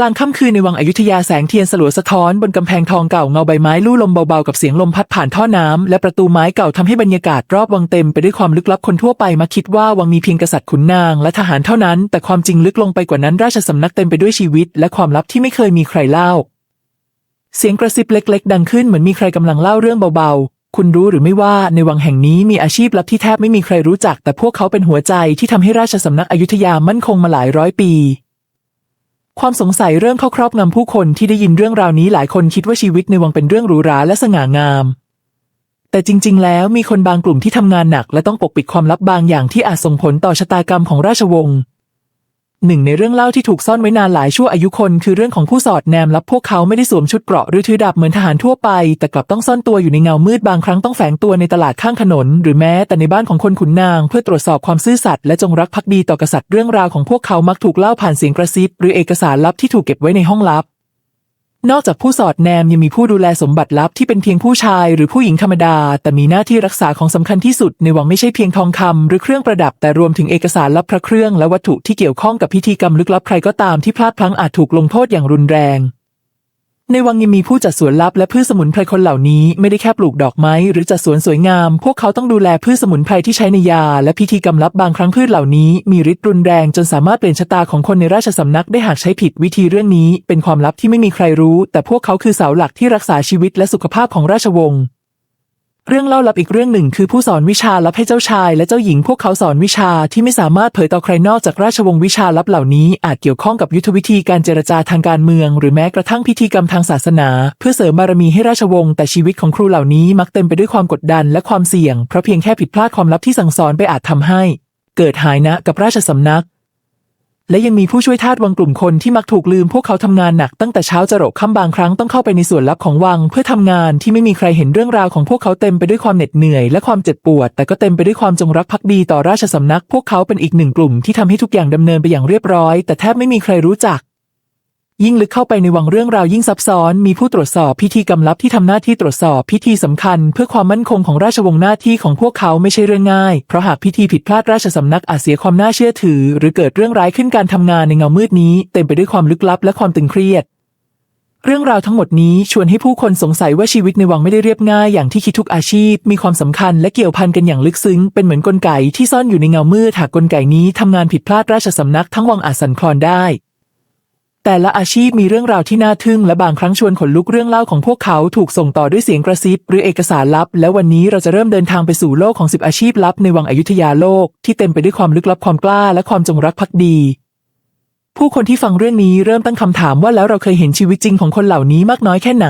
ลางค่ำคืนในวังอยุธยาแสงเทียนสลัวสะท้อนบนกำแพงทองเก่าเงาใบไม้ลู่ลมเบาๆกับเสียงลมพัดผ่านท่อน้ำและประตูไม้เก่าทำให้บรรยากาศรอบวังเต็มไปด้วยความลึกลับคนทั่วไปมาคิดว่าวังมีเพียงกษัตริย์ขุนนางและทหารเท่านั้น แต่ความจริงลึกลงไปกว่านั้นราชสำนักเต็มไปด้วยชีวิต และความลับที่ไม่เคยมีใครเล่า เสียงกระซิบเล็ก ๆ ดังขึ้นเหมือนมีใครกำลังเล่าเรื่องเบาๆ คุณรู้หรือไม่ว่าในวังแห่งนี้มีอาชีพลับที่แทบไม่มีใครรู้จัก แต่พวกเขาเป็นหัวใจที่ทำให้ราชสำนักอยุธยามั่นคงมาหลายร้อยปี ความสงสัยเริ่มเข้าครอบงำผู้คนที่ได้ยินเรื่องราวนี้หลายคนคิดว่าชีวิตในวังเป็นเรื่องหรูหราและสง่างาม แต่จริง ๆ แล้วมีคนบางกลุ่มที่ทำงานหนัก และต้องปกปิดความลับบางอย่างที่อาจส่งผลต่อชะตากรรมของราชวงศ์ หนึ่งในเรื่องเล่าที่ถูกซ่อนไว้นานหลายชั่วอายุคน คือเรื่องของผู้สอดแนมลับพวกเขาไม่ได้สวมชุดเกราะหรือถือดาบเหมือนทหารทั่วไป แต่กลับต้องซ่อนตัวอยู่ในเงามืดบางครั้งต้องแฝงตัวในตลาดข้างถนน หรือแม้แต่ในบ้านของคนขุนนาง เพื่อตรวจสอบความซื่อสัตย์และจงรักภักดีต่อกษัตริย์เรื่องราวของพวกเขามักถูกเล่าผ่านเสียงกระซิบหรือเอกสารลับที่ถูกเก็บไว้ในห้องลับ นอกจากผู้สอดแนมยังมีผู้ดูแลสมบัติลับที่เป็นเพียงผู้ชายหรือผู้หญิงธรรมดา แต่มีหน้าที่รักษาของสำคัญที่สุดในวังไม่ใช่เพียงทองคำหรือเครื่องประดับแต่รวมถึงเอกสารลับพระเครื่องและวัตถุที่เกี่ยวข้องกับพิธีกรรมลึกลับใครก็ตามที่พลาดพลั้งอาจถูกลงโทษอย่างรุนแรง ในวังยังมีผู้จัดสวนลับและพืชสมุนไพรคนเหล่านี้ไม่ได้แค่ปลูกดอกไม้หรือจัดสวนสวยงาม พวกเขาต้องดูแลพืชสมุนไพรที่ใช้ในยา และพิธีกรรมลับบางครั้งพืชเหล่านี้มีฤทธิ์รุนแรงจนสามารถเปลี่ยนชะตาของคนในราชสำนักได้หากใช้ผิดวิธีเรื่องนี้ เป็นความลับที่ไม่มีใครรู้ แต่พวกเขาคือเสาหลักที่รักษาชีวิตและสุขภาพของราชวงศ์ เรื่องเล่าลับอีกเรื่องหนึ่งคือผู้สอนวิชาลับให้เจ้าชาย และเจ้าหญิงพวกเขาสอนวิชาที่ไม่สามารถเผยต่อใครนอกจากราชวงศ์วิชาลับเหล่านี้ อาจเกี่ยวข้องกับยุทธวิธีการเจรจาทางการเมือง หรือแม้กระทั่งพิธีกรรมทางศาสนา เพื่อเสริมบารมีให้ราชวงศ์แต่ชีวิตของครูเหล่านี้มักเต็มไปด้วยความกดดันและความเสี่ยงเพราะเพียงแค่ผิดพลาดความลับที่สั่งสอนไปอาจทำให้ เกิดหายนะกับราชสำนัก และยังมีผู้ช่วยทาสวังกลุ่มคนที่มักถูกลืมพวกเขาทำงานหนักตั้งแต่เช้าจรดค่ำบางครั้งต้องเข้าไปในส่วนลับของวัง เพื่อทำงานที่ไม่มีใครเห็นเรื่องราวของพวกเขาเต็มไปด้วยความเหน็ดเหนื่อย และความเจ็บปวด แต่ก็เต็มไปด้วยความจงรักภักดีต่อราชสำนัก พวกเขาเป็นอีกหนึ่งกลุ่มที่ทำให้ทุกอย่างดำเนินไปอย่างเรียบร้อย แต่แทบไม่มีใครรู้จัก ยิ่งลึกเข้าไปในวังเรื่องราวยิ่งซับซ้อน มีผู้ตรวจสอบพิธีกรรมลับที่ทำหน้าที่ตรวจสอบพิธีสำคัญ เพื่อความมั่นคงของราชวงศ์หน้าที่ของพวกเขาไม่ใช่เรื่องง่าย เพราะหากพิธีผิดพลาดราชสำนักอาจเสียความน่าเชื่อถือ หรือเกิดเรื่องร้ายขึ้นการทำงานในเงามืดนี้ เต็มไปด้วยความลึกลับและความตึงเครียด เรื่องราวทั้งหมดนี้ชวนให้ผู้คนสงสัยว่าชีวิตในวังไม่ได้เรียบง่ายอย่างที่คิดทุกอาชีพ มีความสำคัญและเกี่ยวพันกันอย่างลึกซึ้ง เป็นเหมือนกลไกที่ซ่อนอยู่ในเงามืดหากกลไกนี้ทำงานผิดพลาดราชสำนักทั้งวังอาจสั่นคลอนได้ แต่ละอาชีพมีเรื่องราวที่น่าทึ่งและบางครั้งชวนขนลุกเรื่องเล่าของพวกเขาถูกส่งต่อด้วยเสียงกระซิบหรือเอกสารลับ และวันนี้เราจะเริ่มเดินทางไปสู่โลกของสิบอาชีพลับในวังอยุธยาโลก ที่เต็มไปด้วยความลึกลับความกล้าและความจงรักภักดี ผู้คนที่ฟังเรื่องนี้เริ่มตั้งคำถามว่าแล้วเราเคยเห็นชีวิตจริงของคนเหล่านี้มากน้อยแค่ไหน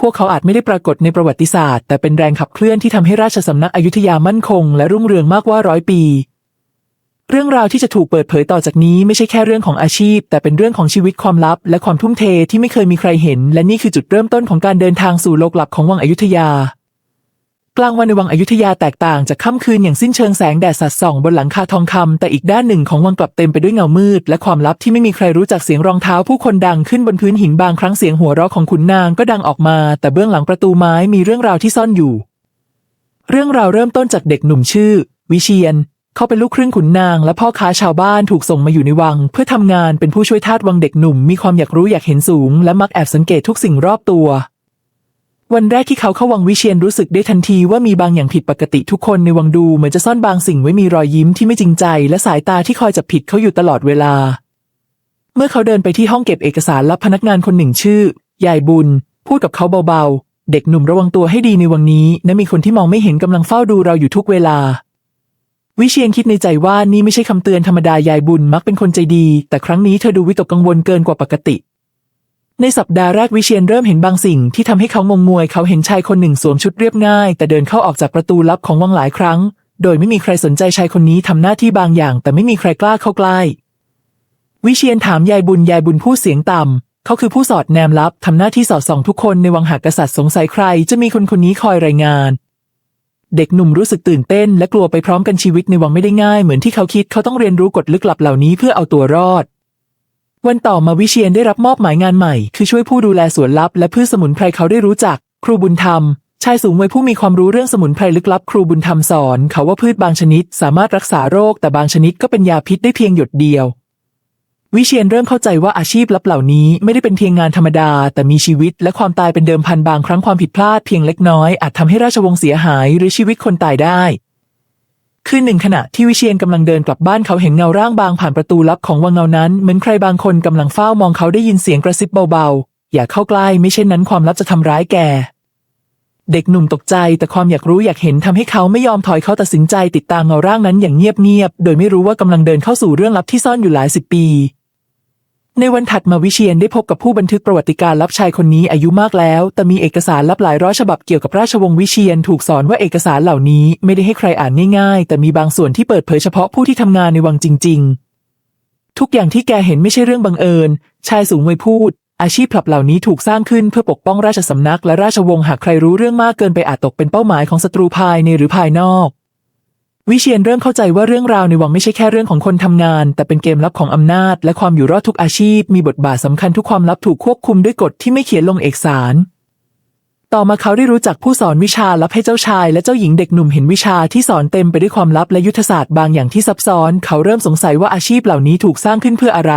พวกเขาอาจไม่ได้ปรากฏในประวัติศาสตร์ แต่เป็นแรงขับเคลื่อนที่ทำให้ราชสำนักอยุธยามั่นคง และรุ่งเรืองมากกว่าร้อยปี เรื่องราวที่จะถูกเปิดเผยต่อจากนี้ไม่ใช่แค่เรื่องของอาชีพ แต่เป็นเรื่องของชีวิตความลับ และความทุ่มเทที่ไม่เคยมีใครเห็น และนี่คือจุดเริ่มต้นของการเดินทางสู่โลกลับของวังอยุธยา กลางวันในวังอยุธยาแตกต่างจากค่ำคืนอย่างสิ้นเชิงแสงแดดสัดส่องบนหลังคาทองคำแต่อีกด้านหนึ่งของวังกลับเต็มไปด้วยเงามืด และความลับที่ไม่มีใครรู้จักเสียงรองเท้าผู้คนดังขึ้นบนพื้นหินบางครั้งเสียงหัวเราะของขุนนางก็ดังออกมา แต่เบื้องหลังประตูไม้มีเรื่องราวที่ซ่อนอยู่ เรื่องราวเริ่มต้นจากเด็กหนุ่มชื่อ วิเชียน เขาเป็นลูกครึ่งขุนนาง และพ่อค้าชาวบ้านถูกส่งมาอยู่ในวัง เพื่อทำงานเป็นผู้ช่วยทาสวังเด็กหนุ่ม มีความอยากรู้อยากเห็นสูง และมักแอบสังเกตทุกสิ่งรอบตัว วันแรกที่เขาเข้าวังวิเชียนรู้สึกได้ทันทีว่ามีบางอย่างผิดปกติทุกคนในวังดูเหมือนจะซ่อนบางสิ่งไว้มีรอยยิ้มที่ไม่จริงใจ และสายตาที่คอยจับผิดเขาอยู่ตลอดเวลา เมื่อเขาเดินไปที่ห้องเก็บเอกสารรับพนักงานคนหนึ่งชื่อยายบุญ พูดกับเขาเบาๆ เด็กหนุ่มระวังตัวให้ดีในวังนี้นะมีคนที่มองไม่เห็นกำลังเฝ้าดูเราอยู่ทุกเวลา วิเชียนคิดในใจว่านี่ไม่ใช่คำเตือนธรรมดายายบุญมักเป็นคนใจดี แต่ครั้งนี้เธอดูวิตกกังวลเกินกว่าปกติ ในสัปดาห์แรกวิเชียนเริ่มเห็นบางสิ่งที่ทำให้เขางงงวย เขาเห็นชายคนหนึ่งสวมชุดเรียบง่าย แต่เดินเข้าออกจากประตูลับของวังหลายครั้ง โดยไม่มีใครสนใจชายคนนี้ทำหน้าที่บางอย่าง แต่ไม่มีใครกล้าเข้าใกล้ วิเชียนถามยายบุญยายบุญพูดเสียงต่ำเขาคือผู้สอดแนมลับทำหน้าที่สอดส่องทุกคนในวังหากกษัตริย์สงสัยใคร จะมีคนคนนี้คอยรายงาน เด็กหนุ่มรู้สึกตื่นเต้นและกลัวไปพร้อมกันชีวิตในวังไม่ได้ง่ายเหมือนที่เขาคิดเขาต้องเรียนรู้กฎลึกลับเหล่านี้เพื่อเอาตัวรอด วันต่อมาวิเชียนได้รับมอบหมายงานใหม่ คือช่วยผู้ดูแลสวนลับและพืชสมุนไพรเขาได้รู้จัก ครูบุญธรรม ชายสูงวัยผู้มีความรู้เรื่องสมุนไพรลึกลับ ครูบุญธรรมสอน เขาว่าพืชบางชนิด สามารถรักษาโรค แต่บางชนิดก็เป็นยาพิษได้เพียงหยดเดียว วิเชียนเริ่มเข้าใจว่าอาชีพลับเหล่านี้ไม่ได้เป็นเพียงงานธรรมดา แต่มีชีวิตและความตายเป็นเดิมพันบางครั้งความผิดพลาดเพียงเล็กน้อยอาจทำให้ราชวงศ์เสียหายหรือชีวิตคนตายได้คืนหนึ่งขณะที่วิเชียนกำลังเดินกลับบ้านเขาเห็นเงาร่างบางผ่านประตูลับของวังเงานั้น เหมือนใครบางคนกำลังเฝ้ามองเขาได้ยินเสียงกระซิบเบาๆ อย่าเข้าใกล้ไม่เช่นนั้นความลับจะทำร้ายแก เด็กหนุ่มตกใจแต่ความอยากรู้อยากเห็นทำให้เขาไม่ยอมถอยเขาตัดสินใจติดตามเงาร่างนั้นอย่างเงียบๆ โดยไม่รู้ว่ากำลังเดินเข้าสู่เรื่องลับที่ซ่อนอยู่หลายสิบปี ในวันถัดมาวิเชียนได้พบกับผู้บันทึกประวัติการลับชายคนนี้อายุมากแล้ว แต่มีเอกสารลับหลายร้อยฉบับเกี่ยวกับราชวงศ์วิเชียนถูกสอนว่าเอกสารเหล่านี้ไม่ได้ให้ใครอ่านง่ายๆ แต่มีบางส่วนที่เปิดเผยเฉพาะผู้ที่ทำงานในวังจริง ๆ ทุกอย่างที่แกเห็นไม่ใช่เรื่องบังเอิญ ชายสูงวัยพูด อาชีพผลับเหล่านี้ถูกสร้างขึ้นเพื่อปกป้องราชสำนักและราชวงศ์หากใครรู้เรื่องมากเกินไปอาจตกเป็นเป้าหมายของศัตรูภายในหรือภายนอก วิเชียนเริ่มเข้าใจว่าเรื่องราวในวังไม่ใช่แค่เรื่องของคนทำงาน แต่เป็นเกมลับของอำนาจ และความอยู่รอดทุกอาชีพ มีบทบาทสำคัญทุกความลับถูกควบคุมด้วยกฎที่ไม่เขียนลงเอกสาร ต่อมาเขาได้รู้จักผู้สอนวิชาลับให้เจ้าชาย และเจ้าหญิงเด็กหนุ่มเห็นวิชาที่สอนเต็มไปด้วยความลับและยุทธศาสตร์บางอย่างที่ซับซ้อน เขาเริ่มสงสัยว่าอาชีพเหล่านี้ถูกสร้างขึ้นเพื่ออะไร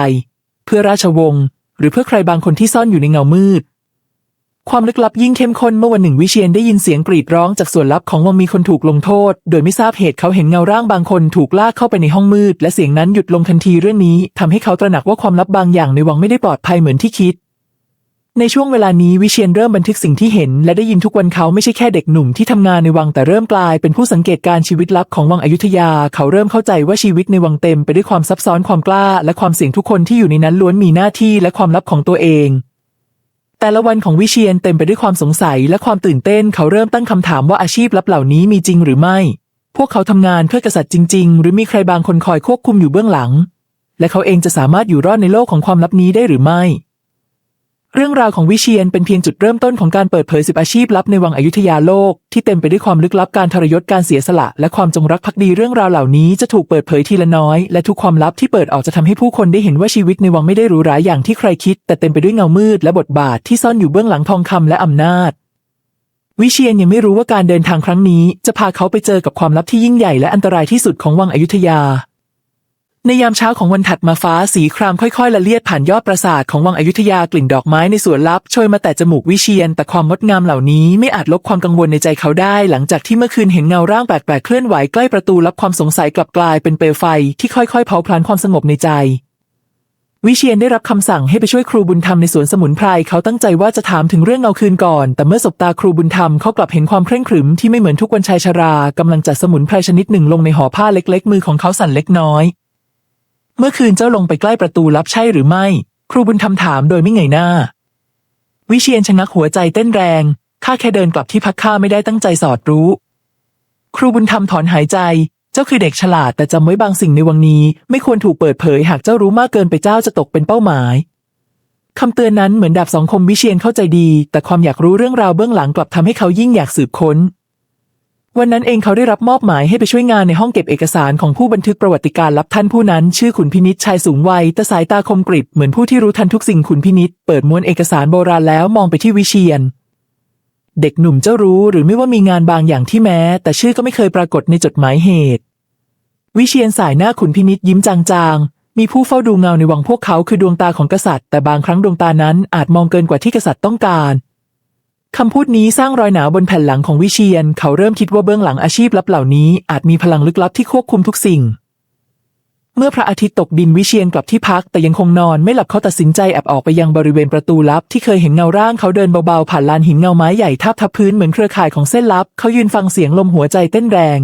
เพื่อราชวงศ์หรือเพื่อใครบางคนที่ซ่อนอยู่ในเงามืด ความลึกลับยิ่งเข้มข้นเมื่อวันหนึ่งวิเชียนได้ยินเสียงกรีดร้องจากส่วนลับของวังมีคนถูกลงโทษ โดยไม่ทราบเหตุเขาเห็นเงาร่างบางคนถูกลากเข้าไปในห้องมืด และเสียงนั้นหยุดลงทันทีเรื่องนี้ทำให้เขาตระหนักว่าความลับบางอย่างในวังไม่ได้ปลอดภัยเหมือนที่คิด ในช่วงเวลานี้วิเชียนเริ่มบันทึกสิ่งที่เห็น และได้ยินทุกวันเขาไม่ใช่แค่เด็กหนุ่มที่ทำงานในวังแต่เริ่มกลายเป็นผู้สังเกตการชีวิตลับของวังอยุธยา เขาเริ่มเข้าใจว่าชีวิตในวังเต็มไปด้วยความซับซ้อนความกล้า และความเสี่ยงทุกคนที่อยู่ในนั้นล้วนมีหน้าที่และความลับของตัวเอง แต่ละวันของวิเชียนเต็มไปด้วยความสงสัยและความตื่นเต้นเขาเริ่มตั้งคำถามว่าอาชีพลับเหล่านี้มีจริงหรือไม่ พวกเขาทำงานเพื่อกษัตริย์จริง ๆ หรือมีใครบางคนคอยควบคุมอยู่เบื้องหลัง และเขาเองจะสามารถอยู่รอดในโลกของความลับนี้ได้หรือไม่ เรื่องราวของวิเชียนเป็นเพียงจุดเริ่มต้นของการเปิดเผยสิบอาชีพลับในวังอยุธยาโลก ที่เต็มไปด้วยความลึกลับการทรยศการเสียสละ และความจงรักภักดีเรื่องราวเหล่านี้จะถูกเปิดเผยทีละน้อย และทุกความลับที่เปิดออกจะทำให้ผู้คนได้เห็นว่าชีวิตในวังไม่ได้หรูหราอย่างที่ใครคิด แต่เต็มไปด้วยเงามืดและบทบาทที่ซ่อนอยู่เบื้องหลังทองคำและอำนาจ วิเชียนยังไม่รู้ว่าการเดินทางครั้งนี้ จะพาเขาไปเจอกับความลับที่ยิ่งใหญ่และอันตรายที่สุดของวังอยุธยา ในยามเช้าของวันถัดมาฟ้าสีครามค่อยๆละเลียดผ่านยอดปราสาทของวังอยุธยากลิ่นดอกไม้ในสวนลับโชยมาแต่จมูกวิเชียน แต่ความงดงามเหล่านี้ไม่อาจลบความกังวลในใจเขาได้ หลังจากที่เมื่อคืนเห็นเงาร่างแปลกๆเคลื่อนไหวใกล้ประตูรับความสงสัยกลับกลายเป็นเปลวไฟที่ค่อยๆเผาพลันความสงบในใจ วิเชียนได้รับคำสั่งให้ไปช่วยครูบุญธรรมในสวนสมุนไพรเขาตั้งใจว่าจะถามถึงเรื่องเงาคืนก่อน แต่เมื่อสบตาครูบุญธรรมเขากลับเห็นความเคร่งขรึมที่ไม่เหมือนทุกวันชายชรากำลังจัดสมุนไพรชนิดหนึ่งลงในห่อผ้าเล็กๆ มือของเขาสั่นเล็กน้อย เมื่อคืนเจ้าลงไปใกล้ประตูลับใช่หรือไม่ ครูบุญธรรมถามโดยไม่เงยหน้า วิเชียนชะงักหัวใจเต้นแรงข้าแค่เดินกลับที่พักข้าไม่ได้ตั้งใจสอดรู้ ครูบุญธรรมถอนหายใจ เจ้าคือเด็กฉลาดแต่จำไว้บางสิ่งในวังนี้ ไม่ควรถูกเปิดเผยหากเจ้ารู้มากเกินไปเจ้าจะตกเป็นเป้าหมายคำเตือนนั้นเหมือนดาบสองคมวิเชียนเข้าใจดี แต่ความอยากรู้เรื่องราวเบื้องหลังกลับทำให้เขายิ่งอยากสืบค้น วันนั้นเองเขาได้รับมอบหมายให้ไปช่วยงานในห้องเก็บเอกสารของผู้บันทึกประวัติการลับท่านผู้นั้น ชื่อขุนพินิษชายสูงวัยแต่สายตาคมกริบเหมือนผู้ที่รู้ทันทุกสิ่งขุนพินิษเปิดม้วนเอกสารโบราณแล้วมองไปที่วิเชียน เด็กหนุ่มเจ้ารู้หรือไม่ว่ามีงานบางอย่างที่แม้ แต่ชื่อก็ไม่เคยปรากฏในจดหมายเหตุ วิเชียนสายหน้าขุนพินิษยิ้มจางๆ มีผู้เฝ้าดูเงาในวังพวกเขาคือดวงตาของกษัตริย์ แต่บางครั้งดวงตานั้นอาจมองเกินกว่าที่กษัตริย์ต้องการ คำพูดนี้สร้างรอยหนาวบนแผ่นหลังของวิเชียน เขาเริ่มคิดว่าเบื้องหลังอาชีพลับเหล่านี้อาจมีพลังลึกลับที่ควบคุมทุกสิ่ง เมื่อพระอาทิตย์ตกดินวิเชียนกลับที่พักแต่ยังคงนอนไม่หลับเขาตัดสินใจแอบออกไปยังบริเวณประตูลับที่เคยเห็นเงาร่างเขาเดินเบาๆผ่านลานหินเงาไม้ใหญ่ทับทับพื้นเหมือนเครือข่ายของเส้นลับ เขายืนฟังเสียงลมหัวใจเต้นแรง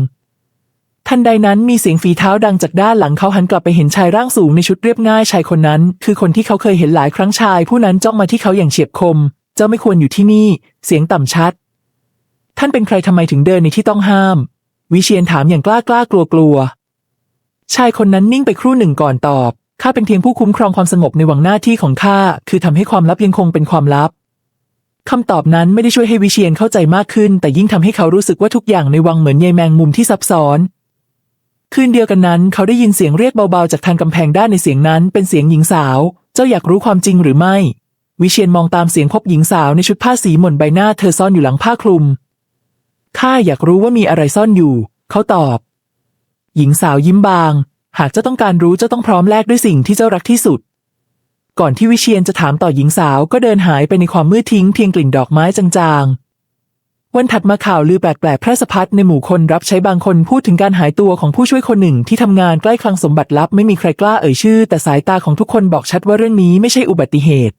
ทันใดนั้นมีเสียงฝีเท้าดังจากด้านหลังเขาหันกลับไปเห็นชายร่างสูงในชุดเรียบง่ายชายคนนั้น คือคนที่เขาเคยเห็นหลายครั้งชาย ผู้นั้นจ้องมาที่เขาอย่างเฉียบคม จ้าไม่ควรอยู่ที่นี่ เสียงต่ำชัด ท่านเป็นใครทำไมถึงเดินในที่ต้องห้าม วิเชียนถามอย่างกล้ากล้ากลัวกลัว ชายคนนั้นนิ่งไปครู่หนึ่งก่อนตอบ ข้าเป็นเพียงผู้คุ้มครองความสงบในวังหน้าที่ของข้า คือทำให้ความลับยังคงเป็นความลับคำตอบนั้นไม่ได้ช่วยให้วิเชียนเข้าใจมากขึ้น แต่ยิ่งทำให้เขารู้สึกว่าทุกอย่างในวังเหมือนใยแมงมุมที่ซับซ้อน คืนเดียวกันนั้น เขาได้ยินเสียงเรียกเบาๆ จากทางกำแพงด้านในเสียงนั้นเป็นเสียงหญิงสาว เจ้าอยากรู้ความจริงหรือไม่ วิเชียนมองตามเสียงพบหญิงสาวในชุดผ้าสีหม่นใบหน้าเธอซ่อนอยู่หลังผ้าคลุม ข้าอยากรู้ว่ามีอะไรซ่อนอยู่ เขาตอบ หญิงสาวยิ้มบาง หากเจ้าต้องการรู้เจ้าต้องพร้อมแลกด้วยสิ่งที่เจ้ารักที่สุด ก่อนที่วิเชียนจะถามต่อหญิงสาวก็เดินหายไปในความมืดทิ้งเพียงกลิ่นดอกไม้จางๆ วันถัดมาข่าวลือแปลกๆแพร่สะพัดในหมู่คนรับใช้บางคนพูดถึงการหายตัวของผู้ช่วยคนหนึ่งที่ทำงานใกล้คลังสมบัติลับไม่มีใครกล้าเอ่ยชื่อ แต่สายตาของทุกคนบอกชัดว่าเรื่องนี้ไม่ใช่อุบัติเหตุ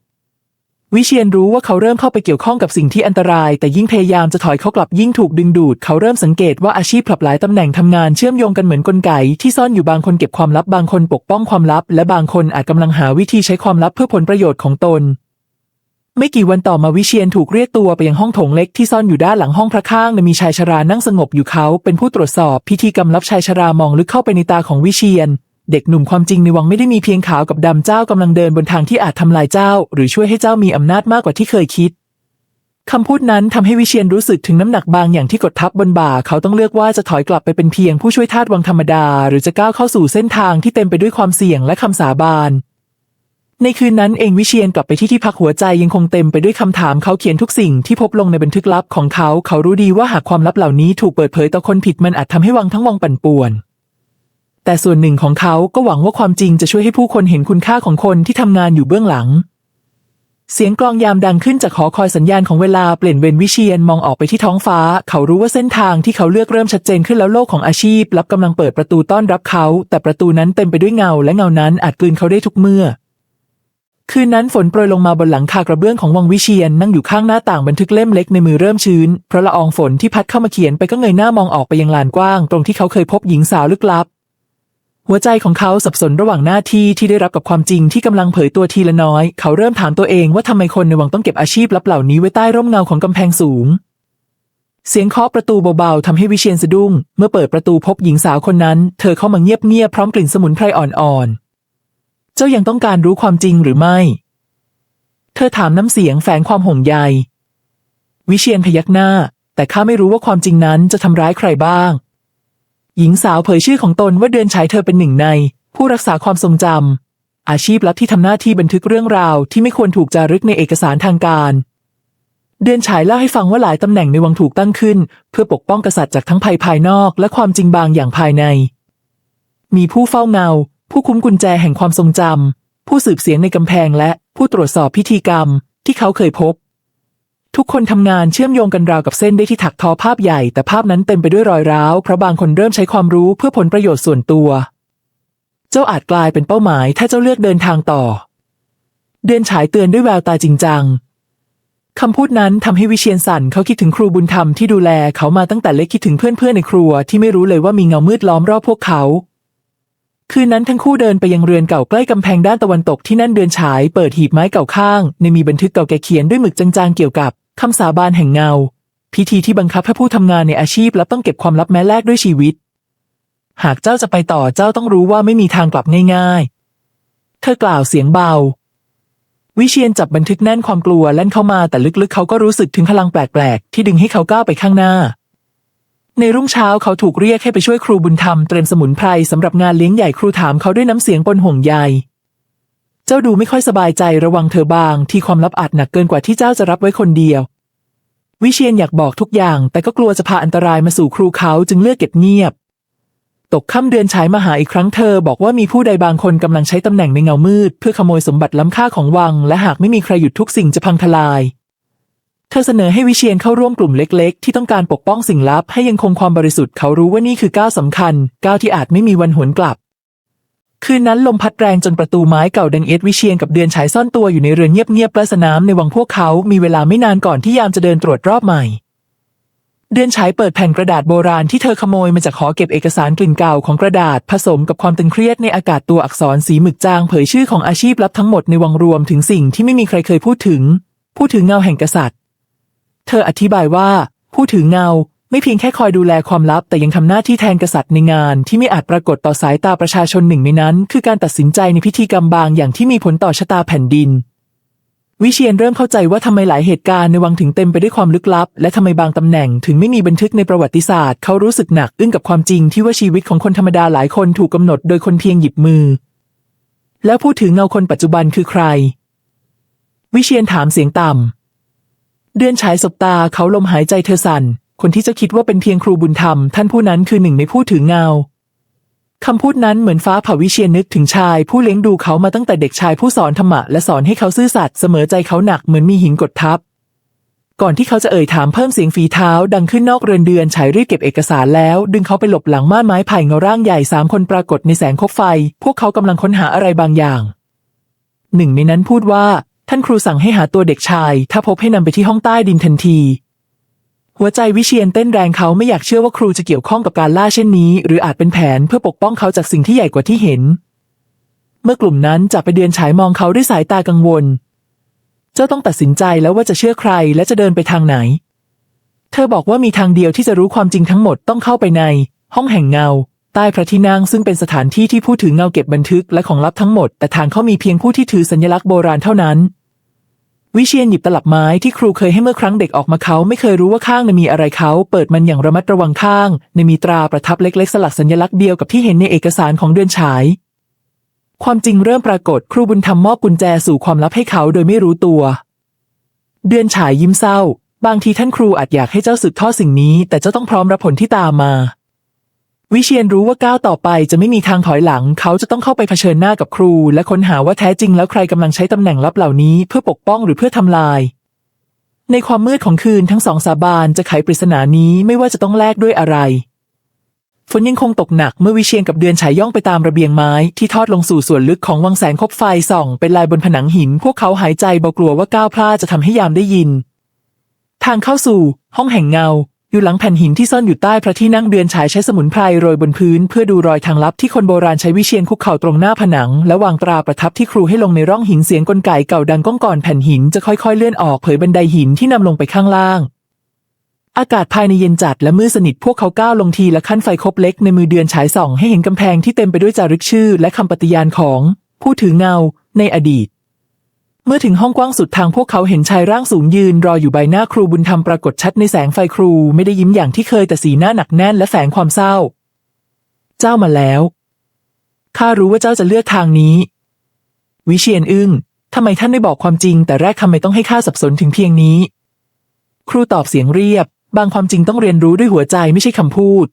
วิเชียนรู้ว่าเขาเริ่มเข้าไปเกี่ยวข้องกับสิ่งที่อันตราย แต่ยิ่งพยายามจะถอยเขากลับยิ่งถูกดึงดูด เขาเริ่มสังเกตว่าอาชีพผลับหลายตำแหน่งทำงานเชื่อมโยงกันเหมือนกลไก ที่ซ่อนอยู่บางคนเก็บความลับบางคนปกป้องความลับ และบางคนอาจกำลังหาวิธีใช้ความลับเพื่อผลประโยชน์ของตน ไม่กี่วันต่อมาวิเชียนถูกเรียกตัวไปยังห้องโถงเล็กที่ซ่อนอยู่ด้านหลังห้องพระข้างและมีชายชรานั่งสงบอยู่เขา เป็นผู้ตรวจสอบพิธีกรรมรับชายชรามองลึกเข้าไปในตาของวิเชียน เด็กหนุ่มความจริงในวังไม่ได้มีเพียงขาวกับดำเจ้ากำลังเดินบนทางที่อาจทำลายเจ้า หรือช่วยให้เจ้ามีอำนาจมากกว่าที่เคยคิดคำพูดนั้นทำให้วิเชียนรู้สึกถึงน้ำหนักบางอย่างที่กดทับบนบ่า เขาต้องเลือกว่าจะถอยกลับไปเป็นเพียงผู้ช่วยทาสวังธรรมดา หรือจะก้าวเข้าสู่เส้นทางที่เต็มไปด้วยความเสี่ยงและคำสาบาน ในคืนนั้นเองวิเชียนกลับไปที่ที่พักหัวใจยังคงเต็มไปด้วยคำถามเขาเขียนทุกสิ่งที่พบลงในบันทึกลับของเขา เขารู้ดีว่าหากความลับเหล่านี้ถูกเปิดเผยต่อคนผิดมันอาจทำให้วังทั้งวังปั่นป่วน แต่ส่วนหนึ่งของเขาก็หวังว่าความจริงจะช่วยให้ผู้คนเห็นคุณค่าของคนที่ทำงานอยู่เบื้องหลัง เสียงกลองยามดังขึ้นจากหอคอยสัญญาณของเวลาเปลี่ยนเวนวิเชียนมองออกไปที่ท้องฟ้า เขารู้ว่าเส้นทางที่เขาเลือกเริ่มชัดเจนขึ้นแล้วโลกของอาชีพลับกำลังเปิดประตูต้อนรับเขา แต่ประตูนั้นเต็มไปด้วยเงาและเงานั้นอาจกลืนเขาได้ทุกเมื่อคืนนั้นฝนโปรยลงมาบนหลังคากระเบื้องของวังวิเชียนนั่งอยู่ข้างหน้าต่างบันทึกเล่มเล็กในมือเริ่มชื้น เพราะละอองฝนที่พัดเข้ามาเขียนไปก็เงยหน้ามองออกไปยังลานกว้าง ตรงที่เขาเคยพบหญิงสาวลึกลับ หัวใจของเขาสับสนระหว่างหน้าที่ที่ได้รับกับความจริงที่กำลังเผยตัวทีละน้อย เขาเริ่มถามตัวเองว่าทำไมคนในวังต้องเก็บอาชีพลับเหล่านี้ไว้ใต้ร่มเงาของกำแพงสูง เสียงเคาะประตูเบาๆทำให้วิเชียนสะดุ้ง เมื่อเปิดประตูพบหญิงสาวคนนั้น เธอเข้ามาเงียบๆพร้อมกลิ่นสมุนไพรอ่อนๆ เจ้ายังต้องการรู้ความจริงหรือไม่ เธอถามน้ำเสียงแฝงความห่วงใย วิเชียนพยักหน้า แต่ข้าไม่รู้ว่าความจริงนั้นจะทำร้ายใครบ้าง หญิงสาวเผยชื่อของตนว่าเดือนฉายเธอเป็นหนึ่งใน ผู้รักษาความทรงจำอาชีพลับที่ทำหน้าที่บันทึกเรื่องราวที่ไม่ควรถูกจารึกในเอกสารทางการ เดือนฉายเล่าให้ฟังว่าหลายตำแหน่งในวังถูกตั้งขึ้น เพื่อปกป้องกษัตริย์จากทั้งภัยภายนอกและความจริงบางอย่างภายใน มีผู้เฝ้าเงา ผู้คุ้มกุญแจแห่งความทรงจำผู้สืบเสียงในกำแพงและผู้ตรวจสอบพิธีกรรมที่เขาเคยพบ ทุกคนทำงานเชื่อมโยงกันราวกับเส้นได้ที่ถักทอภาพใหญ่แต่ภาพนั้นเต็มไปด้วยรอยร้าวเพราะบางคนเริ่มใช้ความรู้เพื่อผลประโยชน์ส่วนตัว เจ้าอาจกลายเป็นเป้าหมายถ้าเจ้าเลือกเดินทางต่อ เดือนฉายเตือนด้วยแววตาจริงจังคำพูดนั้นทำให้วิเชียนสันเขาคิดถึงครูบุญธรรมที่ดูแลเขามาตั้งแต่เล็กคิดถึงเพื่อนๆในครัวที่ไม่รู้เลยว่ามีเงามืดล้อมรอบพวกเขา คืนนั้นทั้งคู่เดินไปยังเรือนเก่าใกล้กำแพงด้านตะวันตกที่นั่นเดือนฉายเปิดหีบไม้เก่าข้าง ในมีบันทึกเก่าแก่เขียนด้วยหมึกจางๆเกี่ยวกับคำสาบานแห่งเงา พิธีที่บังคับให้ผู้ทำงานในอาชีพและต้องเก็บความลับแม้แลกด้วยชีวิต หากเจ้าจะไปต่อเจ้าต้องรู้ว่าไม่มีทางกลับง่ายๆ เธอกล่าวเสียงเบา วิเชียนจับบันทึกแน่นความกลัวแล่นเข้ามาแต่ลึกๆ เขาก็รู้สึกถึงพลังแปลกๆ ที่ดึงให้เขาก้าวไปข้างหน้า ในรุ่งเช้าเขาถูกเรียกให้ไปช่วยครูบุญธรรมเตรียมสมุนไพรสำหรับงานเลี้ยงใหญ่ครูถามเขาด้วยน้ำเสียงปนห่วงใย เจ้าดูไม่ค่อยสบายใจระวังเธอบาง ที่ความลับอาจหนักเกินกว่าที่เจ้าจะรับไว้คนเดียว วิเชียนอยากบอกทุกอย่าง แต่ก็กลัวจะพาอันตรายมาสู่ครูเขาจึงเลือกเก็บเงียบ ตกค่ำเดือนฉายมาหาอีกครั้งเธอบอกว่ามีผู้ใดบางคนกำลังใช้ตำแหน่งในเงามืด เพื่อขโมยสมบัติล้ำค่าของวัง และหากไม่มีใครหยุดทุกสิ่งจะพังทลาย เธอเสนอให้วิเชียนเข้าร่วมกลุ่มเล็กๆ ที่ต้องการปกป้องสิ่งลับให้ยังคงความบริสุทธิ์เขารู้ว่านี่คือก้าวสำคัญ ก้าวที่อาจไม่มีวันหวนกลับ คืนนั้นลมพัดแรงจนประตูไม้เก่าดังเอ็ดวิเชียนกับเดือนฉายซ่อนตัวอยู่ในเรือนเงียบๆใกลสนามในวังพวกเขา มีเวลาไม่นานก่อนที่ยามจะเดินตรวจรอบใหม่ เดือนฉายเปิดแผ่นกระดาษโบราณที่เธอขโมยมาจากหอเก็บเอกสารกลิ่นเก่าของกระดาษ ผสมกับความตึงเครียดในอากาศตัวอักษรสีหมึกจางเผยชื่อของอาชีพลับทั้งหมดในวังรวมถึงสิ่งที่ไม่มีใครเคยพูดถึง พูดถึงเงาแห่งกษัตริย์ เธออธิบายว่า ผู้ถือเงาไม่เพียงแค่คอยดูแลความลับ แต่ยังทำหน้าที่แทนกษัตริย์ในงาน ที่ไม่อาจปรากฏต่อสายตาประชาชนหนึ่งในนั้น คือการตัดสินใจในพิธีกรรมบางอย่างที่มีผลต่อชะตาแผ่นดิน วิเชียนเริ่มเข้าใจว่าทำไมหลายเหตุการณ์ในวังถึงเต็มไปด้วยความลึกลับ และทำไมบางตำแหน่งถึงไม่มีบันทึกในประวัติศาสตร์ เขารู้สึกหนักอึ้งกับความจริงที่ว่าชีวิตของคนธรรมดาหลายคนถูกกำหนดโดยคนเพียงหยิบมือ แล้วผู้ถือเงาคนปัจจุบันคือใคร วิเชียนถามเสียงต่ำ เดือนฉายสบตาเขาลมหายใจเธอสั่น คนที่จะคิดว่าเป็นเพียงครูบุญธรรม ท่านผู้นั้นคือหนึ่งในผู้ถือเงาคำพูดนั้นเหมือนฟ้าผ่าวิเชียนนึกถึงชาย ผู้เลี้ยงดูเขามาตั้งแต่เด็กชายผู้สอนธรรมะและสอนให้เขาซื่อสัตย์เสมอใจเขาหนักเหมือนมีหินกดทับ ก่อนที่เขาจะเอ่ยถามเพิ่มเสียงฝีเท้า ดังขึ้นนอกเรือนเดือนฉายรีบเก็บเอกสารแล้ว ดึงเขาไปหลบหลังม่านไม้ไผ่เงาร่างใหญ่สามคนปรากฏในแสงคบไฟ พวกเขากำลังค้นหาอะไรบางอย่าง หนึ่งในนั้นพูดว่า ท่านครูสั่งให้หาตัวเด็กชาย ถ้าพบให้นำไปที่ห้องใต้ดินทันที หัวใจวิเชียนเต้นแรงเขาไม่อยากเชื่อว่าครูจะเกี่ยวข้องกับการล่าเช่นนี้ หรืออาจเป็นแผนเพื่อปกป้องเขาจากสิ่งที่ใหญ่กว่าที่เห็น เมื่อกลุ่มนั้นจับไปเดือนฉายมองเขาด้วยสายตากังวล เจ้าต้องตัดสินใจแล้วว่าจะเชื่อใครและจะเดินไปทางไหน เธอบอกว่ามีทางเดียวที่จะรู้ความจริงทั้งหมดต้องเข้าไปใน ห้องแห่งเงาใต้พระที่นั่งซึ่งเป็นสถานที่ที่ผู้ถือเงาเก็บบันทึกและของลับทั้งหมด แต่ทางเขามีเพียงผู้ที่ถือสัญลักษณ์โบราณเท่านั้น วิเชียนหยิบตลับไม้ที่ครูเคยให้เมื่อครั้งเด็กออกมาเขาไม่เคยรู้ว่าข้างในมีอะไรเขา เปิดมันอย่างระมัดระวังข้าง ในมีตราประทับเล็กๆ สลักสัญลักษณ์เดียวกับที่เห็นในเอกสารของเดือนฉาย ความจริงเริ่มปรากฏครูบุญธรรมมอบกุญแจสู่ความลับให้เขาโดยไม่รู้ตัว เดือนฉายยิ้มเศร้า บางทีท่านครูอาจอยากให้เจ้าสืบทอดสิ่งนี้ แต่เจ้าต้องพร้อมรับผลที่ตามมา วิเชียนรู้ว่าก้าวต่อไปจะไม่มีทางถอยหลัง เขาจะต้องเข้าไปเผชิญหน้ากับครู และค้นหาว่าแท้จริงแล้วใครกำลังใช้ตำแหน่งลับเหล่านี้เพื่อปกป้องหรือเพื่อทำลาย ในความมืดของคืนทั้งสองสาบานจะไขปริศนานี้ไม่ว่าจะต้องแลกด้วยอะไรฝนยังคงตกหนักเมื่อวิเชียนกับเดือนฉายย่องไปตามระเบียงไม้ที่ทอดลงสู่ส่วนลึกของวังแสงคบไฟส่อง เป็นลายบนผนังหิน พวกเขาหายใจเบากลัวว่าก้าวพลาดจะทำให้ยามได้ยิน ทางเข้าสู่ ห้องแห่งเงา อยู่หลังแผ่นหินที่ซ่อนอยู่ใต้พระที่นั่งเดือนฉายใช้สมุนไพรโรยบนพื้น เพื่อดูรอยทางลับที่คนโบราณใช้วิเชียนคุกเข่าตรงหน้าผนัง และวางตราประทับที่ครูให้ลงในร่องหินเสียงกลไกเก่าดังก้องก่อนแผ่นหินจะค่อยๆเลื่อนออกเผยบันไดหินที่นำลงไปข้างล่าง อากาศภายในเย็นจัดและมืดสนิทพวกเขาก้าวลงทีละขั้นไฟคบเล็กในมือเดือนฉายส่องให้เห็นกำแพงที่เต็มไปด้วยจารึกชื่อ และคำปฏิญาณของ ผู้ถือเงา ในอดีต เมื่อถึงห้องกว้างสุดทางพวกเขาเห็นชายร่างสูงยืนรออยู่ใบหน้าครูบุญธรรมปรากฏชัดในแสงไฟครูไม่ได้ยิ้มอย่างที่เคยแต่สีหน้าหนักแน่นและแฝงความเศร้า เจ้ามาแล้วข้ารู้ว่าเจ้าจะเลือกทางนี้ วิเชียนอึ้งทำไมท่านไม่บอกความจริง แต่แรกทำไมต้องให้ข้าสับสนถึงเพียงนี้ ครูตอบเสียงเรียบ บางความจริงต้องเรียนรู้ด้วยหัวใจไม่ใช่คำพูด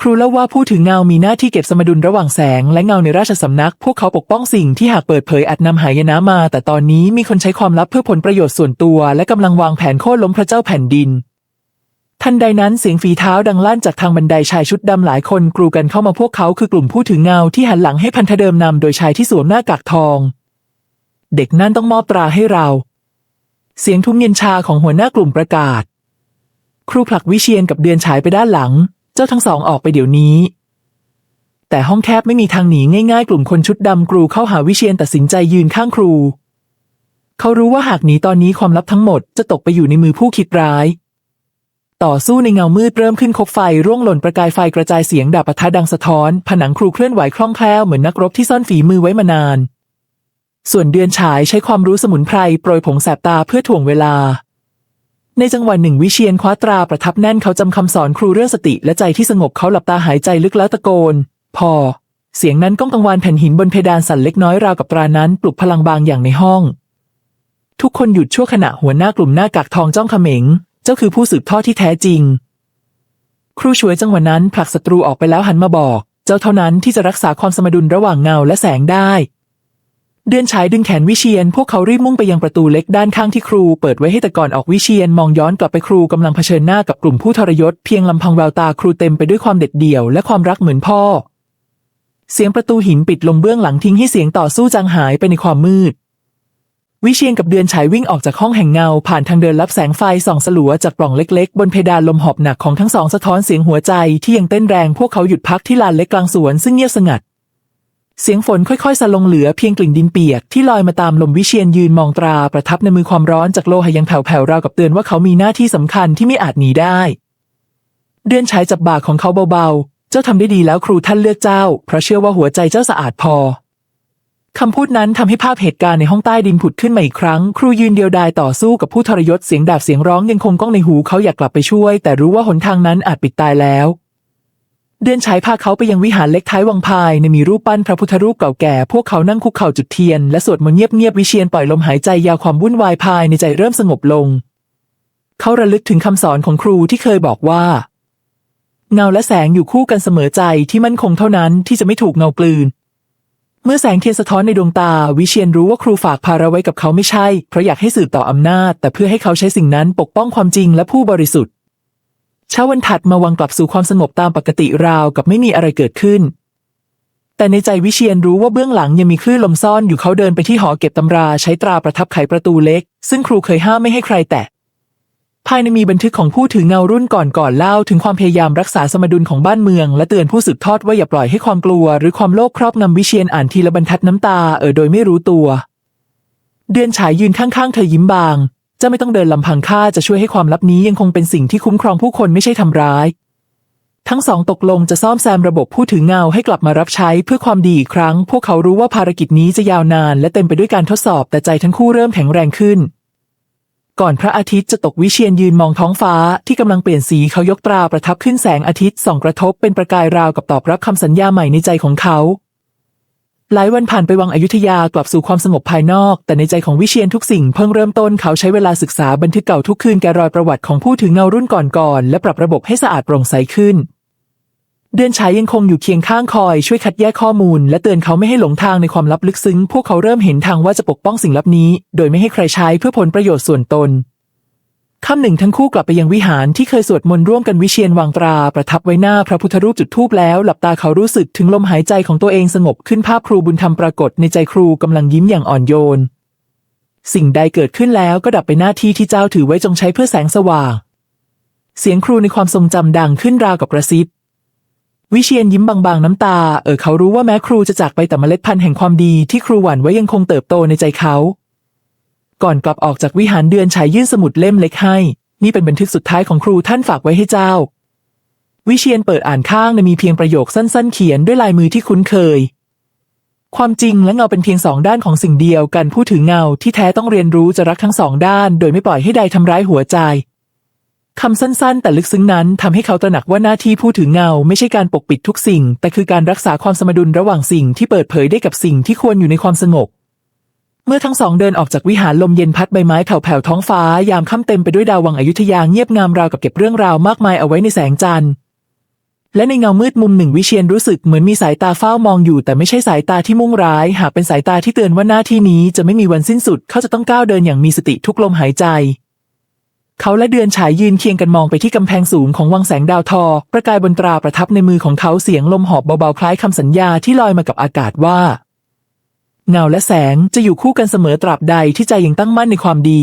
ครูเล่าว่าผู้ถือเงามีหน้าที่เก็บสมดุลระหว่างแสงและเงาในราชสำนัก พวกเขาปกป้องสิ่งที่หากเปิดเผยอาจนำหายนะมา แต่ตอนนี้มีคนใช้ความลับเพื่อผลประโยชน์ส่วนตัว และกำลังวางแผนโค่นล้มพระเจ้าแผ่นดิน ทันใดนั้นเสียงฝีเท้าดังลั่นจากทางบันไดชายชุดดำหลายคนกรูกันเข้ามาพวกเขาคือกลุ่มผู้ถือเงาที่หันหลังให้พันธเดิมนำโดยชายที่สวมหน้ากากทอง เด็กนั่นต้องมอบตราให้เรา เสียงทุ้มเย็นชาของหัวหน้ากลุ่มประกาศ ครูผลักวิเชียนกับเดือนฉายไปด้านหลัง เจ้าทั้งสองออกไปเดี๋ยวนี้ แต่ห้องแคบไม่มีทางหนีง่าย ๆ กลุ่มคนชุดดำกรูเข้าหาวิเชียนตัดสินใจยืนข้างครู เขารู้ว่าหากหนีตอนนี้ความลับทั้งหมดจะตกไปอยู่ในมือผู้คิดร้าย ต่อสู้ในเงามืดเริ่มขึ้นคบไฟร่วงหล่นประกายไฟกระจายเสียงดาบปะทะดังสะท้อน ผนังครูเคลื่อนไหวคล่องแคล่วเหมือนนักรบที่ซ่อนฝีมือไว้มานาน ส่วนเดือนฉายใช้ความรู้สมุนไพรโปรยผงแสบตาเพื่อถ่วงเวลา ในจังหวะหนึ่งวิเชียนคว้าตราประทับแน่นเขาจำคำสอนครูเรื่องสติและใจที่สงบเขาหลับตาหายใจลึกแล้วตะโกน พอ เสียงนั้นก้องกังวานแผ่นหินบนเพดานสั่นเล็กน้อยราวกับตรานั้นปลุกพลังบางอย่างในห้อง ทุกคนหยุดชั่วขณะหัวหน้ากลุ่มหน้ากากทองจ้องเขม็ง เจ้าคือผู้สืบทอดที่แท้จริง ครูช่วยจังหวะนั้นผลักศัตรูออกไปแล้วหันมาบอก เจ้าเท่านั้นที่จะรักษาความสมดุลระหว่างเงาและแสงได้ เดือนฉายดึงแขนวิเชียน พวกเขารีบมุ่งไปยังประตูเล็กด้านข้างที่ครูเปิดไว้ให้ต่ก่อนออกวิเชียนมองย้อนกลับไปครูกำลังเผชิญหน้ากับกลุ่มผู้ทรยศเพียงลำพังแววตาครูเต็มไปด้วยความเด็ดเดี่ยวและความรักเหมือนพ่อ เสียงประตูหินปิดลงเบื้องหลังทิ้งให้เสียงต่อสู้จางหายไปในความมืด วิเชียนกับเดือนฉายวิ่งออกจากห้องแห่งเงา ผ่านทางเดินลับแสงไฟส่องสลัวจากปล่องเล็กๆ บนเพดานลมหอบหนักของทั้งสองสะท้อนเสียงหัวใจที่ยังเต้นแรงพวกเขาหยุดพักที่ลานเล็กกลางสวนซึ่งเงียบสงัด เสียงฝนค่อยๆสะลงเหลือเพียงกลิ่นดินเปียกที่ลอยมาตามลมวิเชียนยืนมองตราประทับในมือความร้อนจากโลหะยังแผ่วๆราวกับเตือนว่าเขามีหน้าที่สำคัญที่ไม่อาจหนีได้ เดือนฉายจับบ่าของเขาเบาๆ เจ้าทำได้ดีแล้วครูท่านเลือกเจ้า เพราะเชื่อว่าหัวใจเจ้าสะอาดพอคำพูดนั้นทำให้ภาพเหตุการณ์ในห้องใต้ดินผุดขึ้นมาอีกครั้ง ครูยืนเดียวดายต่อสู้กับผู้ทรยศเสียงดาบเสียงร้องยังคงก้องในหูเขาอยากกลับไปช่วย แต่รู้ว่าหนทางนั้นอาจปิดตายแล้ว เดือนฉายพาเขาไปยังวิหารเล็กท้ายวังพายในมีรูปปั้นพระพุทธรูปเก่าแก่ พวกเขานั่งคุกเข่าจุดเทียนและสวดมนต์เงียบๆวิเชียนปล่อยลมหายใจยาวความวุ่นวายภายในใจเริ่มสงบลง เขาระลึกถึงคำสอนของครูที่เคยบอกว่า เงาและแสงอยู่คู่กันเสมอใจที่มั่นคงเท่านั้นที่จะไม่ถูกเงากลืน เมื่อแสงเทียนสะท้อนในดวงตา วิเชียนรู้ว่าครูฝากภาระไว้กับเขาไม่ใช่ เพราะอยากให้สืบต่ออำนาจ แต่เพื่อให้เขาใช้สิ่งนั้นปกป้องความจริงและผู้บริสุทธิ์ เช้าวันถัดมาวังกลับสู่ความสงบตามปกติราวกับไม่มีอะไรเกิดขึ้น แต่ในใจวิเชียนรู้ว่าเบื้องหลังยังมีคลื่นลมซ่อนอยู่เขาเดินไปที่หอเก็บตำราใช้ตราประทับไขประตูเล็ก ซึ่งครูเคยห้ามไม่ให้ใครแตะภายในมีบันทึกของผู้ถือเงารุ่นก่อนก่อนเล่าถึงความพยายามรักษาสมดุลของบ้านเมือง และเตือนผู้สืบทอดว่าอย่าปล่อยให้ความกลัว หรือความโลภครอบงำวิเชียนอ่านทีละบรรทัดน้ำตาเออโดยไม่รู้ตัว เดือนฉายยืนข้างๆเธอยิ้มบาง เจ้าไม่ต้องเดินลำพังข้าจะช่วยให้ความลับนี้ยังคงเป็นสิ่งที่คุ้มครองผู้คนไม่ใช่ทำร้าย ทั้งสองตกลงจะซ่อมแซมระบบผู้ถือเงาให้กลับมารับใช้เพื่อความดีอีกครั้ง พวกเขารู้ว่าภารกิจนี้จะยาวนาน และเต็มไปด้วยการทดสอบ แต่ใจทั้งคู่เริ่มแข็งแรงขึ้น ก่อนพระอาทิตย์จะตกวิเชียนยืนมองท้องฟ้าที่กำลังเปลี่ยนสีเขายกตราประทับขึ้นแสงอาทิตย์ส่องกระทบเป็นประกายราวกับตอบรับคำสัญญาใหม่ในใจของเขา หลายวันผ่านไปวังอยุธยากลับสู่ความสงบภายนอก แต่ในใจของวิเชียนทุกสิ่งเพิ่งเริ่มต้นเขาใช้เวลาศึกษาบันทึกเก่าทุกคืนแกรอยประวัติของผู้ถือเงารุ่นก่อนๆและปรับระบบให้สะอาดโปร่งใสขึ้น เดือนฉายยังคงอยู่เคียงข้างคอยช่วยคัดแยกข้อมูล และเตือนเขาไม่ให้หลงทางในความลับลึกซึ้ง พวกเขาเริ่มเห็นทางว่าจะปกป้องสิ่งลับนี้ โดยไม่ให้ใครใช้เพื่อผลประโยชน์ส่วนตน ค่ำหนึ่งทั้งคู่กลับไปยังวิหารที่เคยสวดมนต์ร่วมกันวิเชียนวางตราประทับไว้หน้าพระพุทธรูปจุดธูปแล้วหลับตาเขารู้สึกถึงลมหายใจของตัวเองสงบขึ้นภาพครูบุญธรรมปรากฏในใจครูกำลังยิ้มอย่างอ่อนโยน สิ่งใดเกิดขึ้นแล้วก็ดับไปหน้าที่ที่เจ้าถือไว้จงใช้เพื่อแสงสว่าง เสียงครูในความทรงจำดังขึ้นราวกับกระซิบวิเชียนยิ้มบางๆน้ำตา เออเขารู้ว่าแม้ครูจะจากไปแต่เมล็ดพันธุ์แห่งความดีที่ครูหวั่นไว้ยังคงเติบโตในใจเขา ก่อนกลับออกจากวิหารเดือนฉายยื่นสมุดเล่มเล็กให้ นี่เป็นบันทึกสุดท้ายของครูท่านฝากไว้ให้เจ้า วิเชียนเปิดอ่านข้างนะมีเพียงประโยคสั้นๆ เขียนด้วยลายมือที่คุ้นเคย ความจริงและเงาเป็นเพียงสองด้านของสิ่งเดียวกันผู้ถือเงาที่แท้ต้องเรียนรู้จะรักทั้งสองด้าน โดยไม่ปล่อยให้ใดทำร้ายหัวใจคำสั้นๆ แต่ลึกซึ้งนั้นทำให้เขาตระหนักว่าหน้าที่ผู้ถือเงาไม่ใช่การปกปิดทุกสิ่ง แต่คือการรักษาความสมดุลระหว่างสิ่งที่เปิดเผยได้กับสิ่งที่ควรอยู่ในความสงบ เมื่อทั้งสองเดินออกจากวิหารลมเย็นพัดใบไม้แผ่วท้องฟ้ายามค่ำเต็มไปด้วยดาววังอยุธยาเงียบงามราวกับเก็บเรื่องราวมากมายเอาไว้ในแสงจันทร์และในเงามืดมุมหนึ่งวิเชียนรู้สึกเหมือนมีสายตาเฝ้ามองอยู่ แต่ไม่ใช่สายตาที่มุ่งร้าย หากเป็นสายตาที่เตือนว่าหน้าที่นี้จะไม่มีวันสิ้นสุดเขาจะต้องก้าวเดินอย่างมีสติทุกลมหายใจ เขาและเดือนฉายยืนเคียงกันมองไปที่กำแพงสูงของวังแสงดาวทอ ประกายบนตราประทับในมือของเขาเสียงลมหอบเบาๆคล้ายคำสัญญาที่ลอยมากับอากาศว่า เงาและแสงจะอยู่คู่กันเสมอตราบใดที่ใจยังตั้งมั่นในความดี